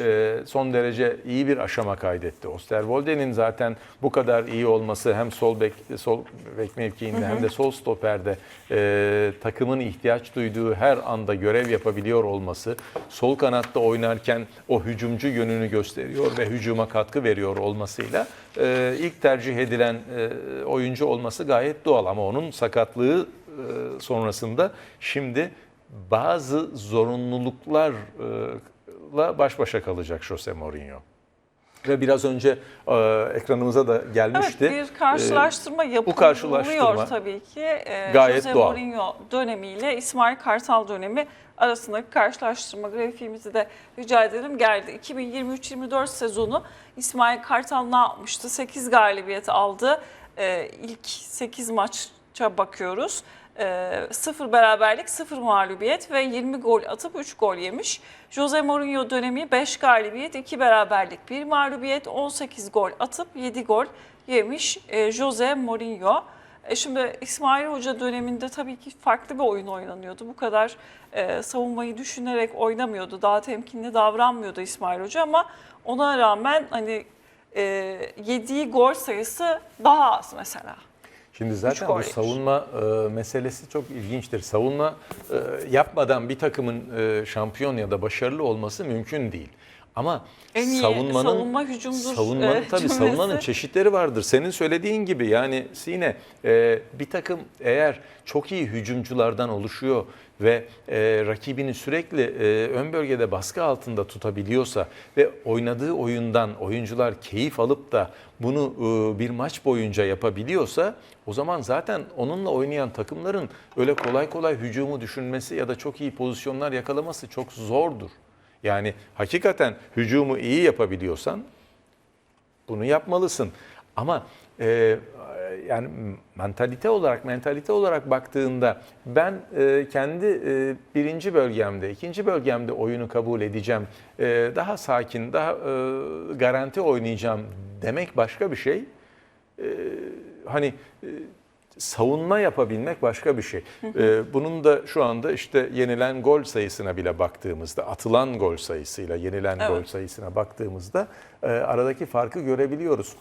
e, son derece iyi bir aşama kaydetti. Osterwolde'nin zaten bu kadar iyi olması hem sol bek sol bek mevkiinde hem de sol stoperde e, takımın ihtiyaç duyduğu her anda görev yapabiliyor olması, sol kanatta oynarken o hücumcu yönünü gösteriyor ve hücuma katkı veriyor olmasıyla e, ilk tercih edilen e, oyuncu olması gayet doğal ama onun sakatlığı e, sonrasında şimdi bazı zorunluluklarla baş başa kalacak Jose Mourinho. Ve biraz önce e, ekranımıza da gelmişti. Evet bir karşılaştırma Ee, bu yapılıyor karşılaştırma tabii ki. Ee, gayet Jose doğal. Mourinho dönemiyle İsmail Kartal dönemi arasındaki karşılaştırma grafiğimizi de rica edelim geldi. 2023-24 sezonu İsmail Kartal ne yapmıştı? 8 galibiyet aldı. Ee, ilk 8 maça bakıyoruz. Ee, 0 beraberlik, 0 mağlubiyet ve 20 gol atıp 3 gol yemiş. Jose Mourinho dönemi 5 galibiyet, 2 beraberlik, 1 mağlubiyet, 18 gol atıp 7 gol yemiş e, Jose Mourinho. E, şimdi İsmail Hoca döneminde tabii ki farklı bir oyun oynanıyordu. Bu kadar e, savunmayı düşünerek oynamıyordu. Daha temkinli davranmıyordu İsmail Hoca ama ona rağmen hani e, yediği gol sayısı daha az mesela. Şimdi zaten bu savunma e, meselesi çok ilginçtir. Savunma e, yapmadan bir takımın e, şampiyon ya da başarılı olması mümkün değil. Ama En iyi savunmanın savunma hücumdur, savunmanın e, tabii cümlesi. savunmanın çeşitleri vardır. Senin söylediğin gibi yani Sine e, bir takım eğer çok iyi hücumculardan oluşuyor ve e, rakibini sürekli e, ön bölgede baskı altında tutabiliyorsa ve oynadığı oyundan oyuncular keyif alıp da bunu e, bir maç boyunca yapabiliyorsa o zaman zaten onunla oynayan takımların öyle kolay kolay hücumu düşünmesi ya da çok iyi pozisyonlar yakalaması çok zordur. Yani hakikaten hücumu iyi yapabiliyorsan bunu yapmalısın. Ama e, yani mentalite olarak mentalite olarak baktığında ben e, kendi e, birinci bölgemde, ikinci bölgemde oyunu kabul edeceğim. E, daha sakin, daha e, garanti oynayacağım demek başka bir şey. E, hani e, savunma yapabilmek başka bir şey. E, bunun da şu anda işte yenilen gol sayısına bile baktığımızda, atılan gol sayısıyla yenilen Evet. gol sayısına baktığımızda e, aradaki farkı görebiliyoruz.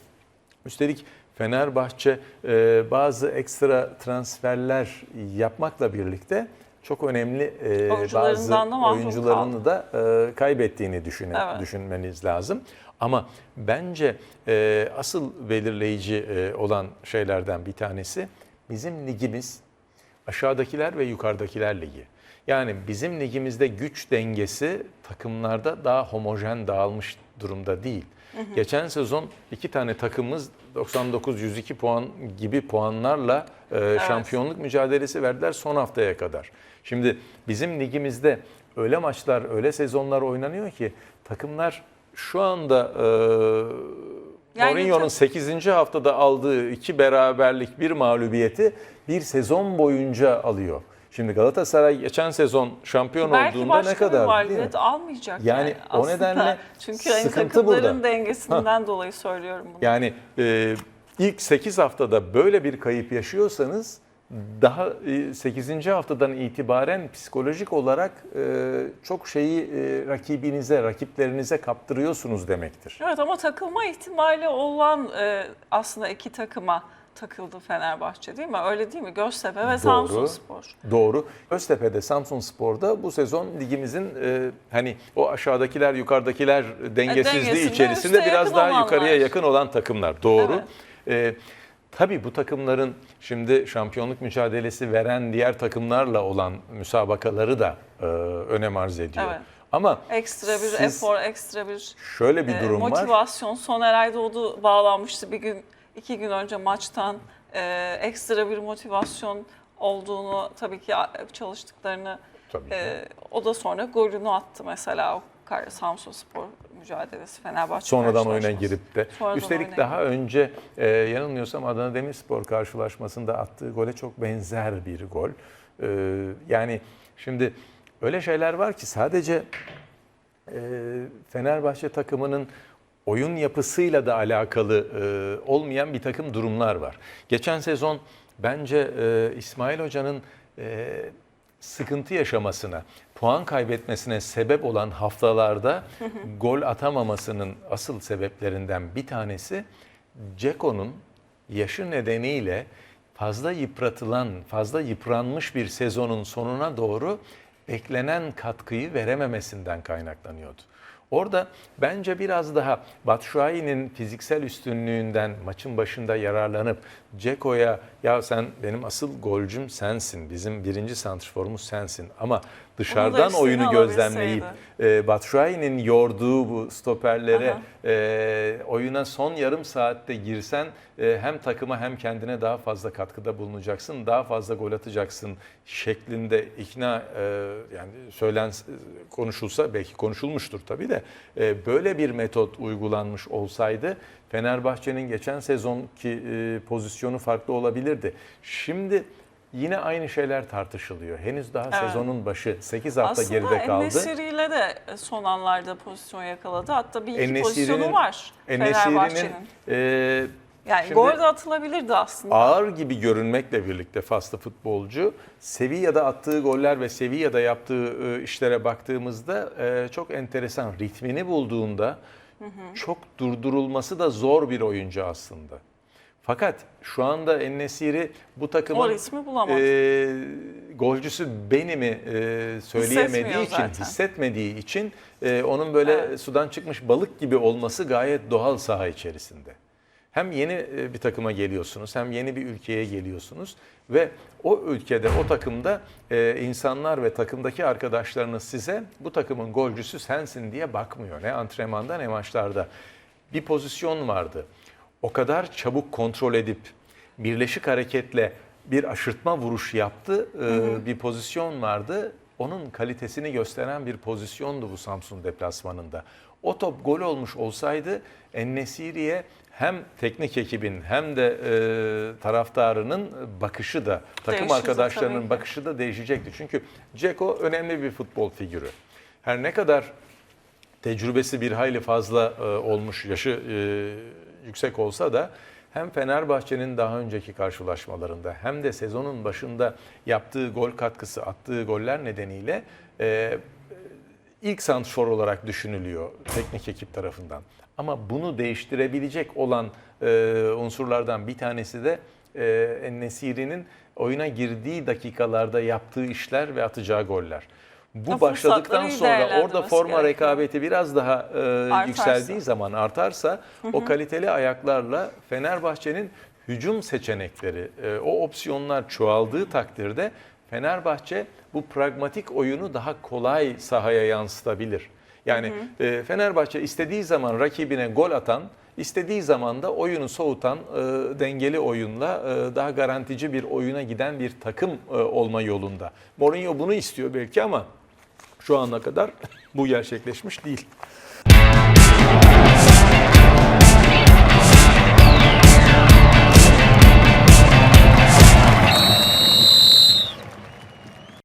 Üstelik Fenerbahçe e, bazı ekstra transferler yapmakla birlikte çok önemli e, bazı oyuncularını da e, kaybettiğini düşüne, Evet. düşünmeniz lazım. Ama bence e, asıl belirleyici e, olan şeylerden bir tanesi bizim ligimiz aşağıdakiler ve yukarıdakiler ligi. Yani bizim ligimizde güç dengesi takımlarda daha homojen dağılmış durumda değil. Geçen sezon iki tane takımımız 99-102 puan gibi puanlarla e, şampiyonluk mücadelesi verdiler son haftaya kadar. Şimdi bizim ligimizde öyle maçlar, öyle sezonlar oynanıyor ki takımlar şu anda e, Yani Mourinho'nun çok- 8. haftada aldığı iki beraberlik bir mağlubiyeti bir sezon boyunca alıyor. Şimdi Galatasaray geçen sezon şampiyon Belki olduğunda ne kadar mağlubiyet almayacak. Yani o aslında. nedenle Çünkü hani sıkıntı takımların burada. dengesinden dolayı söylüyorum bunu. Yani e, ilk 8 haftada böyle bir kayıp yaşıyorsanız daha 8. haftadan itibaren psikolojik olarak e, çok şeyi e, rakibinize, rakiplerinize kaptırıyorsunuz demektir. Evet ama takılma ihtimali olan e, aslında iki takıma takıldı Fenerbahçe değil mi? Öyle değil mi? Göztepe ve Samsunspor. Doğru. Göztepe'de Samsun Spor'da bu sezon ligimizin e, hani o aşağıdakiler yukarıdakiler dengesizliği dengesinde içerisinde biraz daha yukarıya yakın olan takımlar. Doğru. Evet. E, tabii bu takımların şimdi şampiyonluk mücadelesi veren diğer takımlarla olan müsabakaları da e, önem arz ediyor. Evet. Ama Ekstra bir siz- efor, ekstra bir şöyle bir e, durum var. motivasyon. Soner Aydoğdu bağlanmıştı bir gün, iki gün önce maçtan. E, ekstra bir motivasyon olduğunu tabii ki çalıştıklarını Tabii ki. e, o da sonra golünü attı mesela o Kar- Samsunspor mücadelesi Fenerbahçe Sonradan oyuna girip de. Sonradan Üstelik daha önce e, yanılmıyorsam Adana Demirspor karşılaşmasında attığı gole çok benzer bir gol. E, yani şimdi öyle şeyler var ki sadece e, Fenerbahçe takımının oyun yapısıyla da alakalı e, olmayan bir takım durumlar var. Geçen sezon bence e, İsmail Hoca'nın e, sıkıntı yaşamasına, puan kaybetmesine sebep olan haftalarda gol atamamasının asıl sebeplerinden bir tanesi Ceko'nun yaşı nedeniyle fazla yıpratılan, fazla yıpranmış bir sezonun sonuna doğru beklenen katkıyı verememesinden kaynaklanıyordu. Orada bence biraz daha Batshuayi'nin fiziksel üstünlüğünden maçın başında yararlanıp Ceko'ya ya sen benim asıl golcüm sensin, bizim birinci santrforumuz sensin. Ama dışarıdan oyunu gözlemleyip e, Batshuayi'nin yorduğu bu stoperlere Aha. e, oyuna son yarım saatte girsen e, hem takıma hem kendine daha fazla katkıda bulunacaksın, daha fazla gol atacaksın şeklinde ikna e, yani söylen konuşulsa belki konuşulmuştur tabii de e, böyle bir metot uygulanmış olsaydı Fenerbahçe'nin geçen sezonki e, pozisyonu farklı olabilirdi. Şimdi Yine aynı şeyler tartışılıyor. Henüz daha Evet. sezonun başı 8 hafta Aslında geride kaldı. En-Nesyri ile de son anlarda pozisyon yakaladı. Hatta bir iki pozisyonu var Fenerbahçe'nin. e, Yani şimdi- gol de atılabilirdi aslında. ağır gibi görünmekle birlikte faslı futbolcu Sevilla'da attığı goller ve Sevilla'da yaptığı e, işlere baktığımızda e, çok enteresan ritmini bulduğunda çok durdurulması da zor bir oyuncu aslında. Fakat şu anda Ennesiri bu O takımın ritmi bulamadı. e, golcüsü beni mi e, söyleyemediği için, zaten. hissetmediği için e, onun böyle Evet. sudan çıkmış balık gibi olması gayet doğal saha içerisinde. Hem yeni e, bir takıma geliyorsunuz hem yeni bir ülkeye geliyorsunuz ve o ülkede o takımda e, insanlar ve takımdaki arkadaşlarınız size bu takımın golcüsü sensin diye bakmıyor. Ne antrenmanda ne maçlarda. Bir pozisyon vardı. O kadar çabuk kontrol edip birleşik hareketle bir aşırtma vuruş yaptı. e, Bir pozisyon vardı. Onun kalitesini gösteren bir pozisyondu bu Samsun deplasmanında. O top gol olmuş olsaydı Ennesiri'ye hem teknik ekibin hem de e, taraftarının bakışı da takım Değişirdi arkadaşlarının bakışı da değişecekti. Çünkü Ceko önemli bir futbol figürü. Her ne kadar tecrübesi bir hayli fazla e, olmuş, yaşı e, yüksek olsa da hem Fenerbahçe'nin daha önceki karşılaşmalarında hem de sezonun başında yaptığı gol katkısı, attığı goller nedeniyle e, ilk santrfor olarak düşünülüyor teknik ekip tarafından. Ama bunu değiştirebilecek olan e, unsurlardan bir tanesi de e, Ennesiri'nin oyuna girdiği dakikalarda yaptığı işler ve atacağı goller. Bu O başladıktan sonra orada forma gerekiyor. rekabeti biraz daha e, Artarsa. yükseldiği zaman artarsa o kaliteli ayaklarla Fenerbahçe'nin hücum seçenekleri, e, o opsiyonlar çoğaldığı takdirde Fenerbahçe bu pragmatik oyunu daha kolay sahaya yansıtabilir. Yani e, Fenerbahçe istediği zaman rakibine gol atan, istediği zaman da oyunu soğutan, e, dengeli oyunla e, daha garantici bir oyuna giden bir takım e, olma yolunda. Mourinho bunu istiyor belki ama şu ana kadar bu gerçekleşmiş değil.